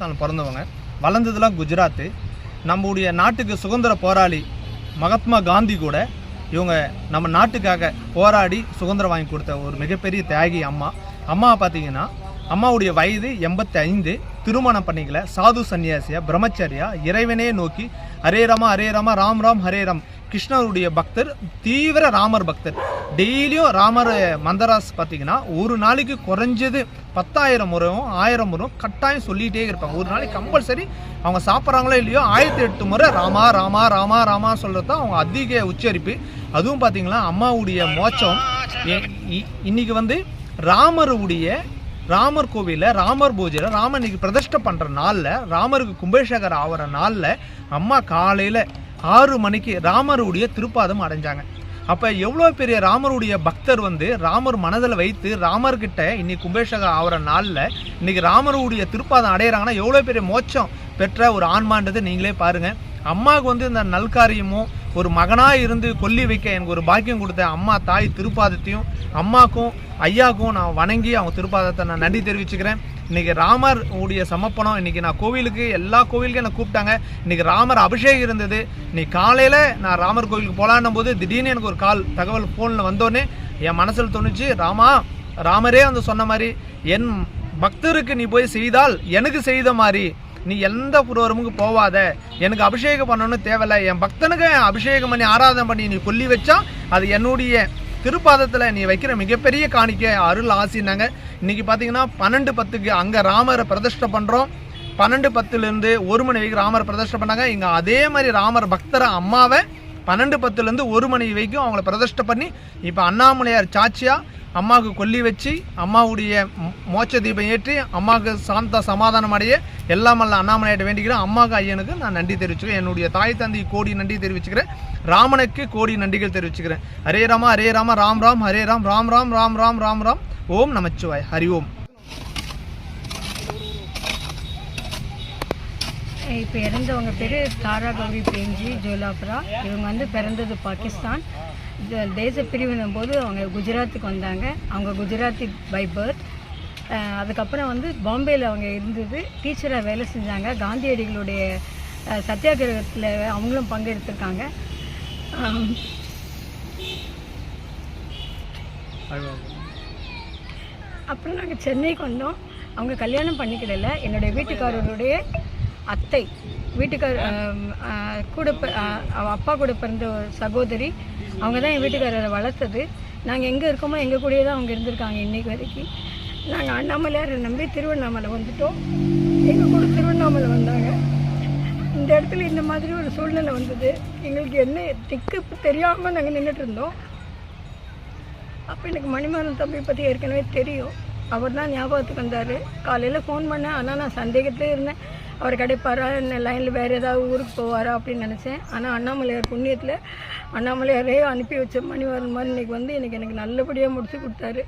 பிறந்தவங்க. வளர்ந்ததுலாம் குஜராத்து. நம்முடைய நாட்டுக்கு சுதந்திர போராளி மகாத்மா காந்தி கூட இவங்க நம்ம நாட்டுக்காக போராடி சுதந்திரம் வாங்கி கொடுத்த ஒரு மிகப்பெரிய தியாகி அம்மா. அம்மா பார்த்தீங்கன்னா அம்மாவுடைய வயது எண்பத்தி ஐந்து திருமணம் பண்ணிக்கல. சாது சன்னியாசியா பிரம்மச்சரியா இறைவனே நோக்கி ஹரே ராமா ஹரே ராமா ராம் ராம் ஹரே ராம். கிருஷ்ணருடைய பக்தர் தீவிர ராமர் பக்தர். டெய்லியும் ராமர் மந்தராஸ் பார்த்தீங்கன்னா ஒரு நாளைக்கு குறைஞ்சது பத்தாயிரம் முறையும் ஆயிரம் முறையும் கட்டாயம் சொல்லிகிட்டே இருப்பாங்க. ஒரு நாளைக்கு கம்பல்சரி அவங்க சாப்பிட்றாங்களோ இல்லையோ ஆயிரத்தி எட்டு முறை ராமா ராமா ராமா ராமா சொல்கிறது தான் அவங்க அதிக உச்சரிப்பு. அதுவும் பார்த்தீங்கன்னா அம்மாவுடைய மோட்சம். இ- இன்னைக்கு வந்து ராமருடைய ராமர் கோவிலில் ராமர் பூஜையில் ராமர் இன்னைக்கு பிரதிஷ்டை பண்ணுற நாளில் ராமருக்கு கும்பேஷகர் ஆகிற நாளில் அம்மா காலையில் ஆறு மணிக்கு ராமருடைய திருப்பாதம் அடைஞ்சாங்க. அப்போ எவ்வளோ பெரிய ராமருடைய பக்தர் வந்து ராமர் மனதில் வைத்து ராமர்கிட்ட இன்னைக்கு கும்பேஷகர் ஆகிற நாளில் இன்னைக்கு ராமருடைய திருப்பாதம் அடையிறாங்கன்னா எவ்வளோ பெரிய மோட்சம் பெற்ற ஒரு ஆன்மான்றது நீங்களே பாருங்கள் அம்மாவுக்கு வந்து இந்த நல்காரியமும் ஒரு மகனாக இருந்து கொல்லி வைக்க எனக்கு ஒரு பாக்கியம் கொடுத்த அம்மா தாய் திருப்பாதத்தையும் அம்மாக்கும் ஐயாக்கும் நான் வணங்கி அவங்க திருப்பாதத்தை நான் நன்றி தெரிவிச்சுக்கிறேன். இன்னைக்கு ராமர் உடைய சமர்ப்பணம் இன்னைக்கு நான் கோவிலுக்கு எல்லா கோவிலுக்கும் என்னை கூப்பிட்டாங்க. இன்னைக்கு ராமர் அபிஷேகம் இருந்தது. இன்னைக்கு காலையில் நான் ராமர் கோவிலுக்கு போலான்னும் போது திடீர்னு எனக்கு ஒரு கால் தகவல் ஃபோனில் வந்தோடனே என் மனசில் தோணுச்சு ராமா ராமரே வந்து சொன்ன மாதிரி என் பக்தருக்கு நீ போய் செய்தால் எனக்கு செய்த மாதிரி நீ எந்த புரோரமுக்கு போவாத. எனக்கு அபிஷேகம் பண்ணணும்னு தேவையில்ல. என் பக்தனுக்கு அபிஷேகம் பண்ணி ஆராதனை பண்ணி நீ கொல்லி வச்சா அது என்னுடைய திருப்பாதத்தில் நீ வைக்கிற மிகப்பெரிய காணிக்கை. அருள் ஆசினாங்க இன்னைக்கு பார்த்தீங்கன்னா பன்னெண்டு பத்துக்கு அங்கே ராமரை பிரதிஷ்டை பண்ணுறோம் பன்னெண்டு பத்துலேருந்து ஒரு மணி வரைக்கும் ராமரை பிரதிஷ்டை பண்ணாங்க. இங்கே அதே மாதிரி ராமர் பக்தரை அம்மாவை பன்னெண்டு பத்துலேருந்து ஒரு மணி வரைக்கும் அவங்கள பிரதிஷ்டை பண்ணி இப்போ அண்ணாமலையார் சாட்சியாக அம்மாவுக்கு கொல்லி வச்சு அம்மாவுடைய மோச்ச மோட்ச தீபம் ஏற்றி அம்மாவுக்கு சாந்த சமாதானம் அடைய எல்லாம் அல்ல அண்ணாமலையாட்ட வேண்டிக்கிறேன். அம்மாவுக்கு ஐயனுக்கு நான் நன்றி தெரிவிச்சுக்கிறேன். என்னுடைய தாய் தந்தைக்கு கோடி நன்றி தெரிவிச்சுக்கிறேன். ராமனுக்கு கோடி நன்றிகள் தெரிவிச்சுக்கிறேன். ஹரே ராமா ஹரே ராமா ராம் ராம் ஹரே ராம் ராம் ராம் ராம் ராம் ராம் ராம். ஓம் நமச்சிவாய். ஹரி ஓம். இப்போ இறந்தவங்க பேர் தாரா கௌரி பேஞ்சி ஜோலாப்ரா. இவங்க வந்து பிறந்தது பாகிஸ்தான். தேச பிரிவினும் போது அவங்க குஜராத்துக்கு வந்தாங்க. அவங்க குஜராத்தி பை பர்த் அதுக்கப்புறம் வந்து பாம்பேயில் அவங்க இருந்தது. டீச்சராக வேலை செஞ்சாங்க. காந்தியடிகளுடைய சத்தியாகிரகத்தில் அவங்களும் பங்கெடுத்திருக்காங்க. அப்புறம் நாங்கள் சென்னைக்கு வந்தோம். அவங்க கல்யாணம் பண்ணிக்கிடல என்னுடைய வீட்டுக்காரருடைய அத்தை. வீட்டுக்கார கூட பி- அப்பா கூட பிறந்த ஒரு சகோதரி அவங்க தான் என் வீட்டுக்காரரை வளர்த்தது. நாங்கள் எங்கே இருக்கோமோ எங்கள் கூடயே தான் அவங்க இருந்திருக்காங்க இன்றைக்கு வரைக்கும். நாங்கள் அண்ணாமலையாரை நம்பி திருவண்ணாமலை வந்துட்டோம். எங்கள் கூட திருவண்ணாமலை வந்தாங்க. இந்த இடத்துல இந்த மாதிரி ஒரு சூழ்நிலை வந்தது. எங்களுக்கு என்ன திக்கு தெரியாமல் நாங்கள் நின்றுட்டு இருந்தோம். அப்போ எனக்கு மணிமாறன் தம்பி பற்றி ஏற்கனவே தெரியும். அவர் தான் ஞாபகத்துக்கு வந்தார். காலையில் ஃபோன் பண்ணேன். ஆனால் நான் சந்தேகத்திலே இருந்தேன். அவர் கிடைப்பாரா? என்ன லைனில் வேறு ஏதாவது ஊருக்கு போவாரா அப்படின்னு நினச்சேன். ஆனால் அண்ணாமலையார் புண்ணியத்தில் அண்ணாமலையாரே அனுப்பி வச்ச மணிமாறன் மாதிரி இன்னைக்கு வந்து எனக்கு எனக்கு நல்லபடியாக முடிச்சு கொடுத்தாரு.